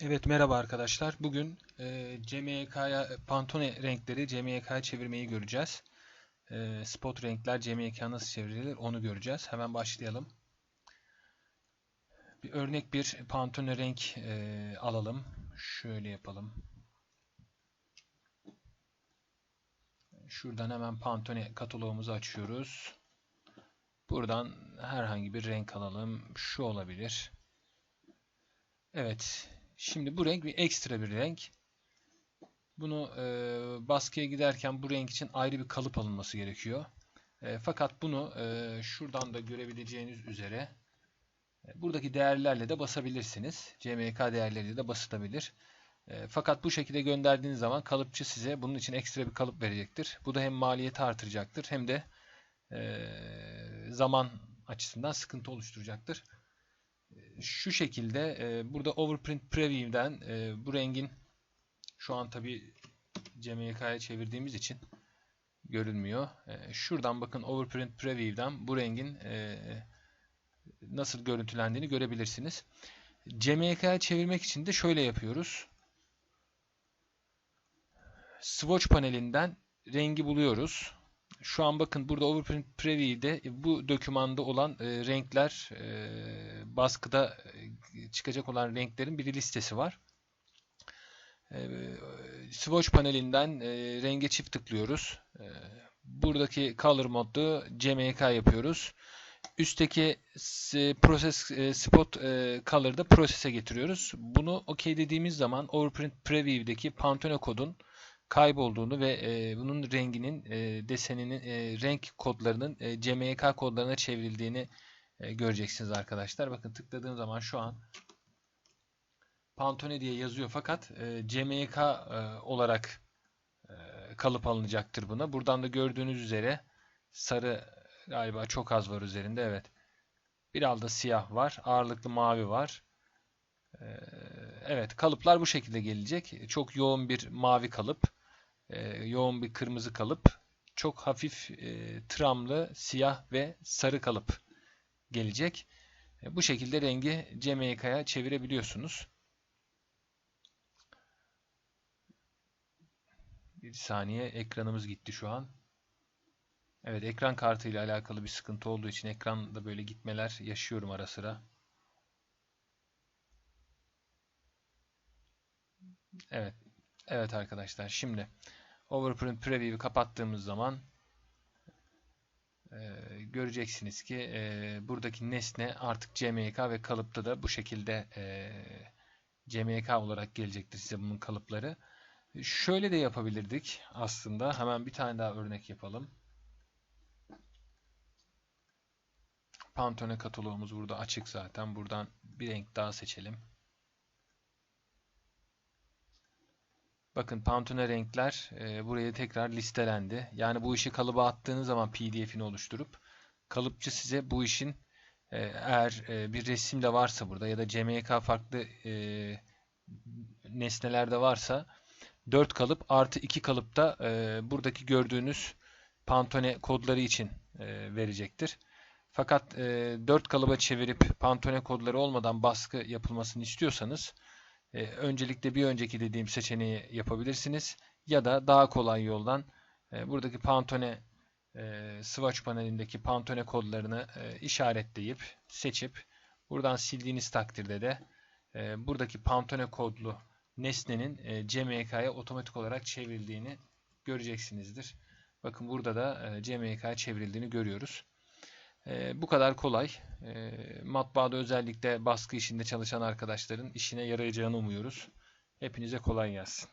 Evet merhaba arkadaşlar. Bugün e, CMYK'ya Pantone renkleri CMYK'ya çevirmeyi göreceğiz. E, spot renkler CMYK nasıl çevrilir onu göreceğiz. Hemen başlayalım. Bir örnek bir Pantone renk e, alalım. Şöyle yapalım. Şuradan hemen Pantone kataloğumuzu açıyoruz. Buradan herhangi bir renk alalım. Şu olabilir. Evet. Şimdi bu renk bir ekstra bir renk. Bunu e, baskıya giderken bu renk için ayrı bir kalıp alınması gerekiyor. E, fakat bunu e, şuradan da görebileceğiniz üzere e, buradaki değerlerle de basabilirsiniz. CMYK değerleriyle de basılabilir. E, fakat bu şekilde gönderdiğiniz zaman kalıpçı size bunun için ekstra bir kalıp verecektir. Bu da hem maliyeti artıracaktır hem de e, zaman açısından sıkıntı oluşturacaktır şu şekilde e, burada Overprint Preview'den e, bu rengin şu an tabi CMYK'ya çevirdiğimiz için görünmüyor. E, şuradan bakın Overprint Preview'den bu rengin e, nasıl görüntülendiğini görebilirsiniz. CMYK'ya çevirmek için de şöyle yapıyoruz. Swatch panelinden rengi buluyoruz. Şu an bakın burada Overprint Preview'de bu dokümanda olan e, renkler e, baskıda e, çıkacak olan renklerin bir listesi var. E, swatch panelinden e, renge çift tıklıyoruz. E, buradaki Color modu CMYK yapıyoruz. Üstteki Process e, Spot e, Color'da prosese getiriyoruz. Bunu OK dediğimiz zaman Overprint Preview'deki Pantone kodun kaybolduğunu ve e, bunun renginin e, deseninin e, renk kodlarının e, CMYK kodlarına çevrildiğini e, göreceksiniz arkadaşlar. Bakın tıkladığım zaman şu an Pantone diye yazıyor fakat e, CMYK e, olarak e, kalıp alınacaktır buna. Buradan da gördüğünüz üzere sarı galiba çok az var üzerinde. Evet. Biraz da siyah var. Ağırlıklı mavi var. E, evet kalıplar bu şekilde gelecek. Çok yoğun bir mavi kalıp e, yoğun bir kırmızı kalıp, çok hafif e, tramlı siyah ve sarı kalıp gelecek. E, bu şekilde rengi CMYK'ya çevirebiliyorsunuz. Bir saniye ekranımız gitti şu an. Evet ekran kartı ile alakalı bir sıkıntı olduğu için ekranda böyle gitmeler yaşıyorum ara sıra. Evet. Evet arkadaşlar şimdi Overprint Preview'i kapattığımız zaman e, göreceksiniz ki e, buradaki nesne artık CMYK ve kalıpta da bu şekilde e, CMYK olarak gelecektir size bunun kalıpları. Şöyle de yapabilirdik aslında. Hemen bir tane daha örnek yapalım. Pantone kataloğumuz burada açık zaten. Buradan bir renk daha seçelim. Bakın Pantone renkler e, buraya tekrar listelendi. Yani bu işi kalıba attığınız zaman PDF'ini oluşturup kalıpçı size bu işin e, eğer e, bir resim de varsa burada ya da CMYK farklı e, nesnelerde varsa 4 kalıp artı 2 kalıp da e, buradaki gördüğünüz Pantone kodları için e, verecektir. Fakat e, 4 kalıba çevirip Pantone kodları olmadan baskı yapılmasını istiyorsanız e, öncelikle bir önceki dediğim seçeneği yapabilirsiniz. Ya da daha kolay yoldan e, buradaki Pantone e, swatch panelindeki Pantone kodlarını e, işaretleyip seçip buradan sildiğiniz takdirde de e, buradaki Pantone kodlu nesnenin e, CMYK'ya otomatik olarak çevrildiğini göreceksinizdir. Bakın burada da CMYK'ya çevrildiğini görüyoruz. E, bu kadar kolay. E, matbaada özellikle baskı işinde çalışan arkadaşların işine yarayacağını umuyoruz. Hepinize kolay gelsin.